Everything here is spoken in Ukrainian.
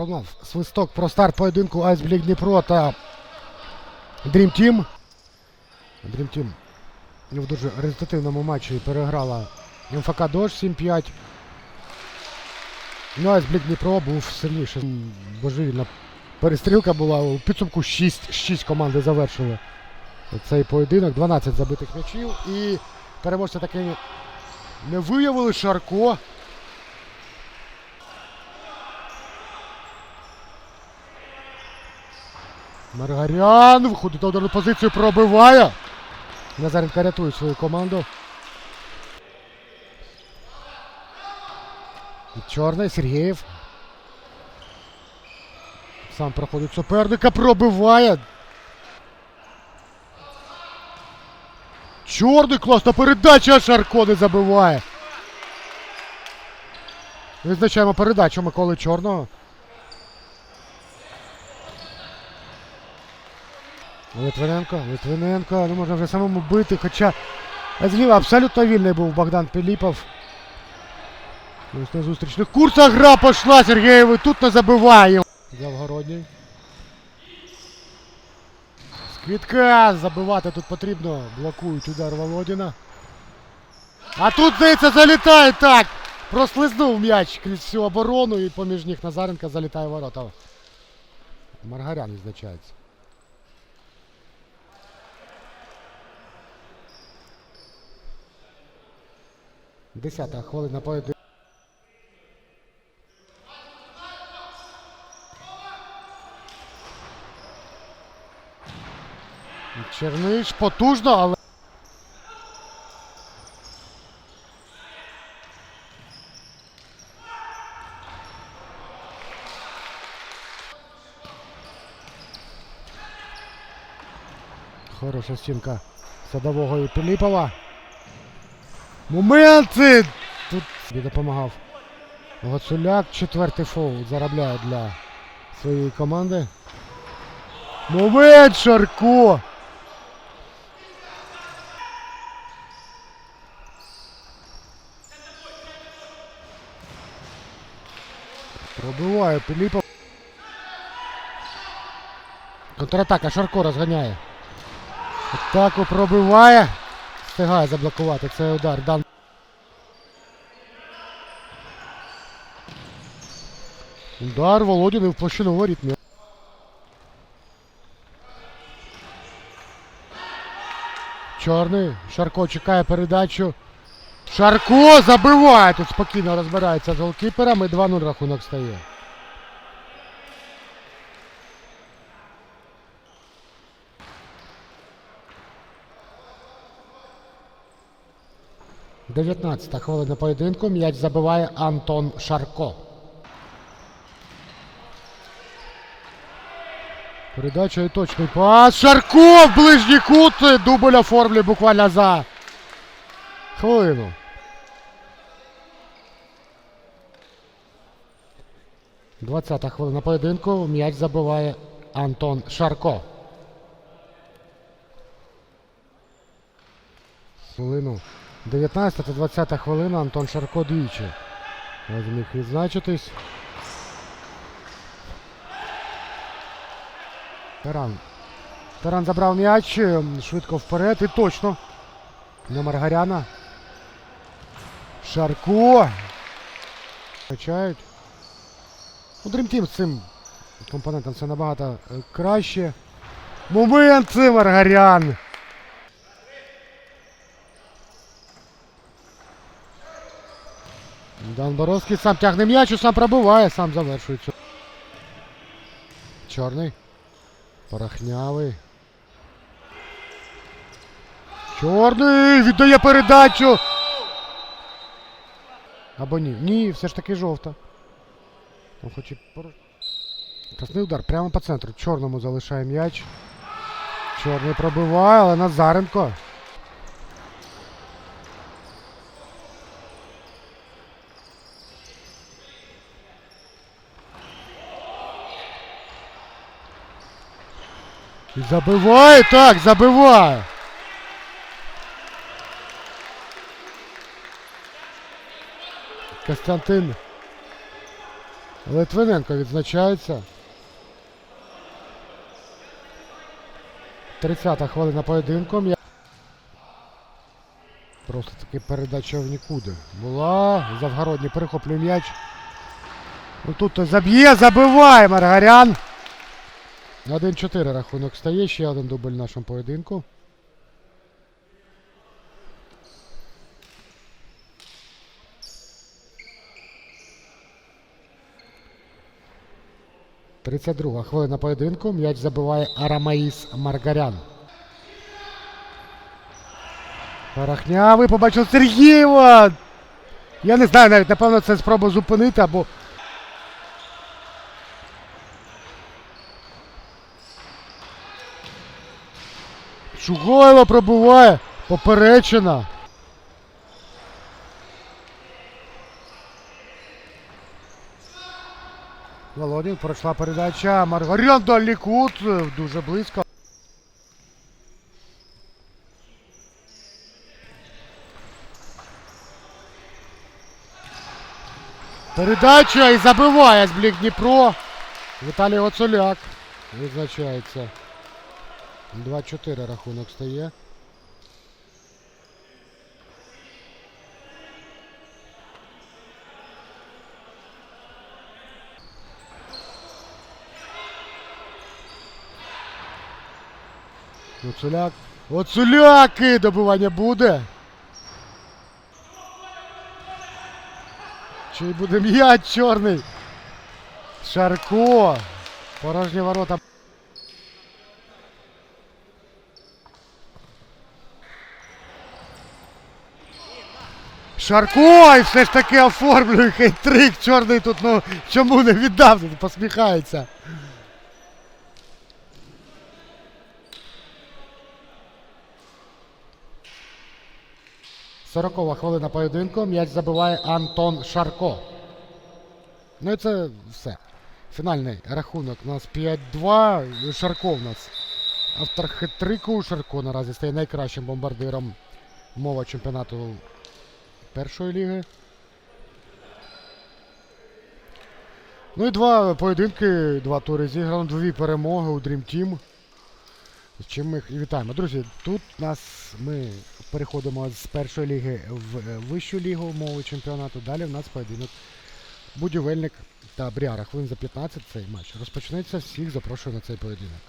пролунав свисток про старт поєдинку Айсблік Дніпро та Dream Team. Dream Team в дуже результативному матчі переграла МФК Дож 7-5. Ну, Айсблік Дніпро був сильніше. Божевільна перестрілка була. У підсумку 6, 6 команди завершили цей поєдинок. 12 забитих м'ячів. І переможця таки не виявили Шарко. Маргарян виходить на ударну позицію, пробиває. Назаренко рятує свою команду. Чорний Сергієв. Сам проходить суперника, пробиває. Чорний класна передача, Шарко не забиває. Визначаємо передачу Миколи Чорного. Литвиненко, Литвиненко, ну можна вже самому бити, хоча зліва абсолютно вільний був Богдан Піліпов. Ось на зустрічних курсах гра пішла, Сергієв тут не забиває. Завгородній. Скидка, забивати тут потрібно, блокують удар Володіна. А тут, здається, залітає так. Прослизнув м'яч крізь всю оборону і поміж них Назаренко залітає ворота. Маргарян відзначається. Десята хвилина поєдинку. Черниш потужно, але. Хороша стінка садового і Пиліпова. Моменти! Тут допомагав. Гоцуляк четвертий фол заробляє для своєї команди. Момент Шарко! Пробиває Пиліпов. Контратака Шарко розганяє. Атаку пробиває. Встигає заблокувати цей удар. Дан. Удар Володіни в площину воріт. Чорний. Шарко чекає передачу. Шарко забиває. Тут спокійно розбирається з голкіпером і 2-0 рахунок стає. Дев'ятнадцята хвилина поєдинку. М'яч забиває Антон Шарко. Передача і точний пас. Шарко в ближній кут. Дубль оформлює буквально за хвилину. Двадцята хвилина поєдинку. М'яч забиває Антон Шарко. Хвилину. 19 та 20 хвилина Антон Шарко двічі. Зміг відзначитись. Таран. Таран забрав м'яч, швидко вперед і точно. На Маргаряна. Шарко. Качають. У Dream з цим компонентом все набагато е, краще. Момент Маргарян. Дан Боровський сам тягне м'яч сам пробиває, сам завершується. Чорний. Порохнявий. Чорний! Віддає передачу! Або ні. Ні, все ж таки жовта. Там хоче поруч. Красний удар прямо по центру. Чорному залишає м'яч. Чорний пробиває, але Назаренко. І забиває, так, забиває. Костянтин Литвиненко відзначається. 30-та хвилина поєдинку. Просто таки передача в нікуди. Була. Завгородній перехоплює м'яч. Ну тут заб'є, забиває Маргарян. 1-4 рахунок стає. Ще один дубль в нашому поєдинку. Тридцять друга хвилина поєдинку. М'яч забиває Арамаїс Маргарян. Парахня, ви побачили Сергієва! Я не знаю навіть, напевно, це спроба зупинити або. Шугойло пробуває. Поперечина. Володін пройшла передача. Маргарян дальній. Дуже близько. Передача і забиває з Блік Дніпро. Віталій Оцуляк відзначається. 2-4 рахунок стає. Оцуляк. Оцуляки! Добивання буде. Чи буде м'яч чорний? Шарко. Порожні ворота. Шарко! І все ж таки оформлює хейтрик. Чорний тут, ну чому не віддав? Посміхається. Сорокова хвилина поєдинку. М'яч забиває Антон Шарко. Ну і це все. Фінальний рахунок у нас 5-2. Шарко у нас. Автор хет-трику Шарко наразі стає найкращим бомбардиром мова чемпіонату першої ліги. Ну і два поєдинки, два тури зіграно, дві перемоги у Dream Team. З чим ми їх вітаємо. Друзі, тут нас ми переходимо з першої ліги в вищу лігу мови чемпіонату. Далі в нас поєдинок Будівельник та Бріара. Хвилин за 15 цей матч розпочнеться. Всіх запрошую на цей поєдинок.